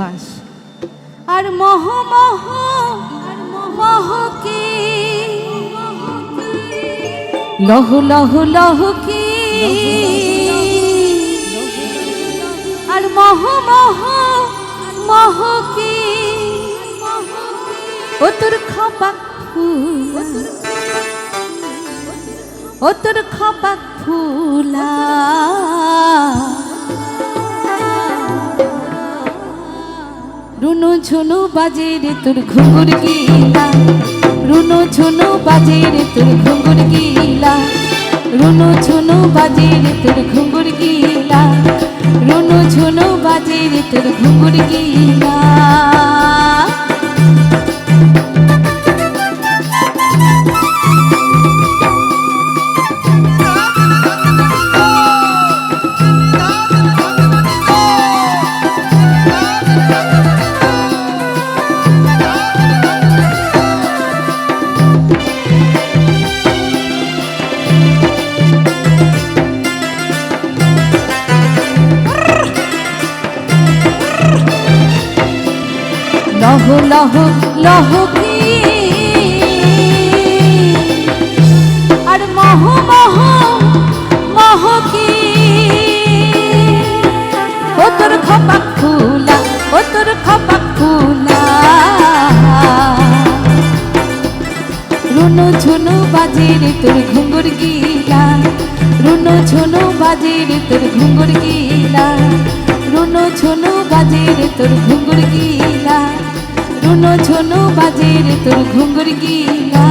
বাস। আর মহ মহ মহকে লহ লহ লহ কি? আর মহ মহ মহ কি? ও তোর খপাক ফুল। ও তোর খপাক ফুলা। ঝুনু বাজে রে তোর ঘুঙুর গিলা। রুনু ছুনু বাজে রে তোর ঘুঙুর গিলা। রুনু ছুনু বাজে রে তোর ঘুঙুর গিলা। রুনু ছুনু বাজে রে তোর ঘুঙুর গিলা। লহ লহ কি? আর মহ মহ মহ কি? ও তোর খপাক ফুলা, ও তোর খপাক ফুলা। রুনু ঝুনু বাজে রে তোর ঘুঙ্গুর গিলা। রুনু ঝুনু বাজে রে তোর ঘুঙ্গুর গিলা। রুনু ঝুনু বাজে রে তোর ঘুঙ্গুর গিলা। রুনু ঝুনো বাজে তোর ঘুঙ্গুর গিলা।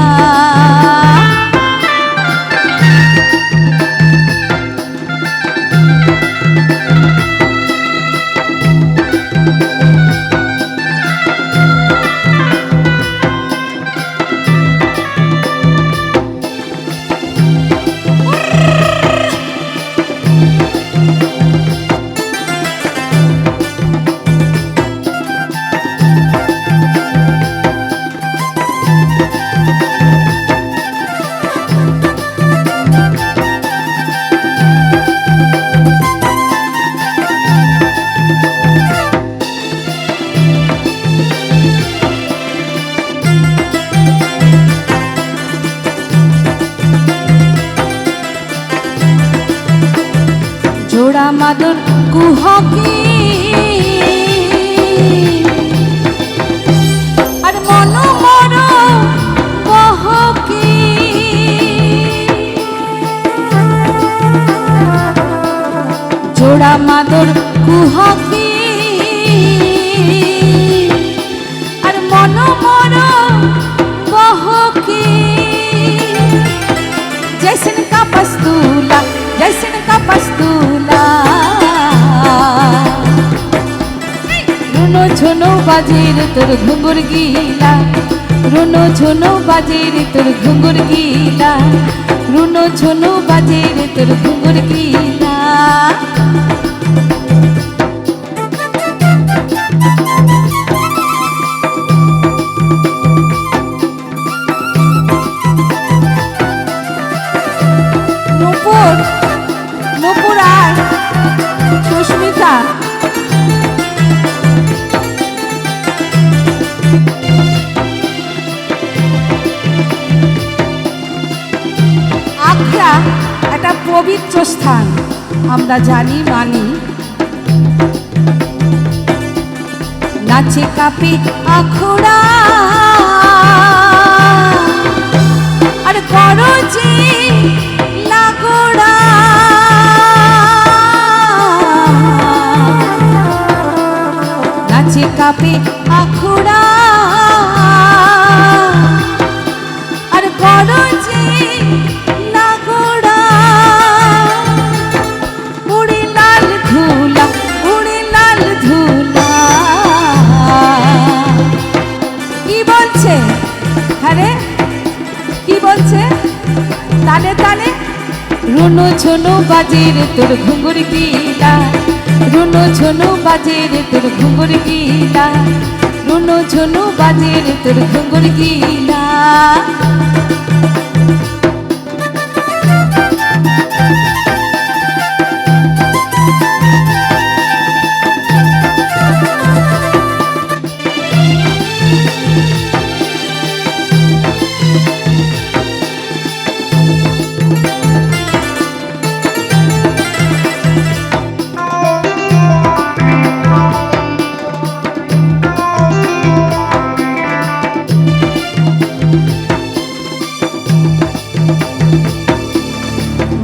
মাদর কুহকি আর মন মর কহকি জোড়া মাদর বাজির তোর ঘুঙ্গুর গিলা। রুনো ঝুনো বাজির তোর ঘুঙ্গুর গিলা। রুনো ঝুনো বাজির তোর ঘুঙ্গুর গিলা। আর সুস্মিতা। আখড়া একটা পবিত্র স্থান। আমরা জানি মানি। নাচে কাপে আখড়া। আর করো কাপে বলছে তালে তালে। রুনু ছোনু বাজির তোর ঘুঙ্গুর গিলা রুনু ছোনু বাজির তোর ঘুঙ্গুর গিলা রুনু ছোনু বাজির তোর ঘুঙ্গুর গিলা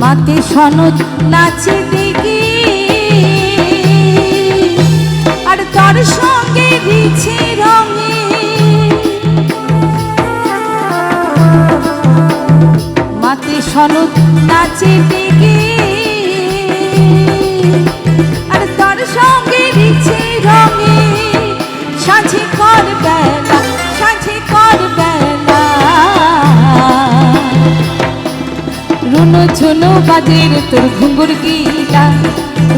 সনদ নাচে দেখি। আর তার সঙ্গে দিচ্ছে রঙে? মাতে সনদ নাচে দেখি। আর তার সঙ্গে দিচ্ছে রঙে? সাঝে কর বেলা, সাঝে কর বেলা। রুনো ঝুনো বাজের তোর ঘুঙ্গুর গিলা।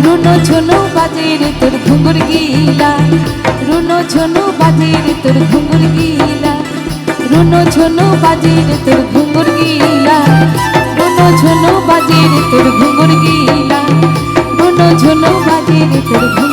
রুনো ঝুনো বাজের তোর ঘুঙ্গুর গিলা। রুনো ঝুনো বাজের তোর ঘুঙ্গুর গিলা। রুনো ঝুনো বাজের তোর ঘুঙ্গুর গিলা। রুনো ঝুনো বাজের তোর ঘুঙ্গুর গিলা। রুনো ঝুনো বাজের তোর ঘুঙ্গুর